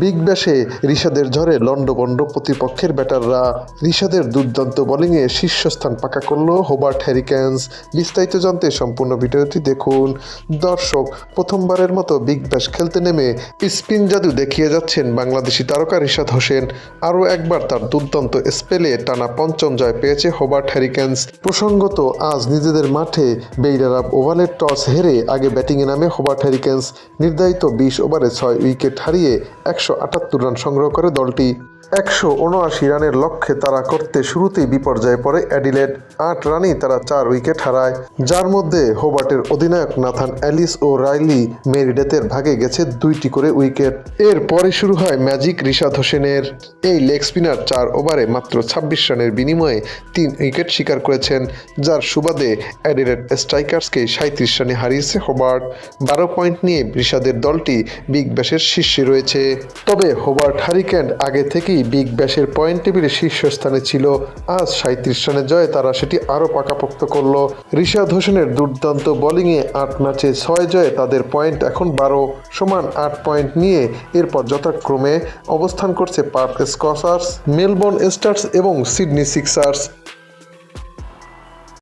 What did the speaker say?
Big ব্যাশে রিশাদের ঝড়ে লন্ডভন্ড প্রতিপক্ষের ব্যাটাররা। রিশাদের দুর্দান্ত বোলিংয়ে শীর্ষস্থান পাকা করল হোবার্ট হ্যারিকেন্স। বিস্তারিত জানতে সম্পূর্ণ ভিডিওটি দেখুন। দর্শক, প্রথমবারের মতো বিগ ব্যাশ খেলতে নেমে স্পিন জাদু দেখিয়ে যাচ্ছেন বাংলাদেশি তারকা রিশাদ হোসেন। আরও একবার তার দুর্দান্ত স্পেলে টানা পঞ্চম জয় পেয়েছে হোবার্ট হ্যারিকেন্স। প্রসঙ্গত, আজ নিজেদের মাঠে বেইরারা ওভালের টস হেরে আগে ব্যাটিংয়ে নামে হোবার্ট হ্যারিকেন্স। নির্ধারিত বিশ ওভারে ছয় উইকেট হারিয়ে একশো আটাত্তর রান সংগ্রহ করে দলটি একশো উনআশি রানের লক্ষ্যে তারা করতে শুরুতেই বিপর্যয়ে পড়ে অ্যাডিলেড। আট রানেই তারা চার উইকেট হারায়। যার মধ্যে হোবার্টের অধিনায়ক নাথান অ্যালিস ও রাইলি মেরিডেতের ভাগে গেছে দুইটি করে উইকেট। এর পরে শুরু হয় ম্যাজিক রিশাদ হোসেনের। এই লেগ স্পিনার চার ওভারে মাত্র ছাব্বিশ রানের বিনিময়ে তিন উইকেট শিকার করেছেন, যার সুবাদে অ্যাডিলেড স্ট্রাইকার্সকে সাঁত্রিশ রানে হারিয়েছে হোবার্ট। বারো পয়েন্ট নিয়ে রিশাদের দলটি বিগ ব্যাশের শীর্ষে রয়েছে। তবে হোবার্ট হারিকেন আগে থেকেই বিগ ব্যাশের পয়েন্ট টেবিলের শীর্ষস্থানে ছিল। আজ সাঁত্রিশ রানের জয়ে তারা সেটি আরও পাকাপোক্ত করল। ঋষাদ হোসেনের দুর্দান্ত বোলিংয়ে আট ম্যাচে ছয় জয়ে তাদের পয়েন্ট এখন বারো, সমান আট পয়েন্ট নিয়ে এরপর যথাক্রমে অবস্থান করছে পার্ক স্কসার্স, মেলবোর্ন স্টার্স এবং সিডনি সিক্সার্স।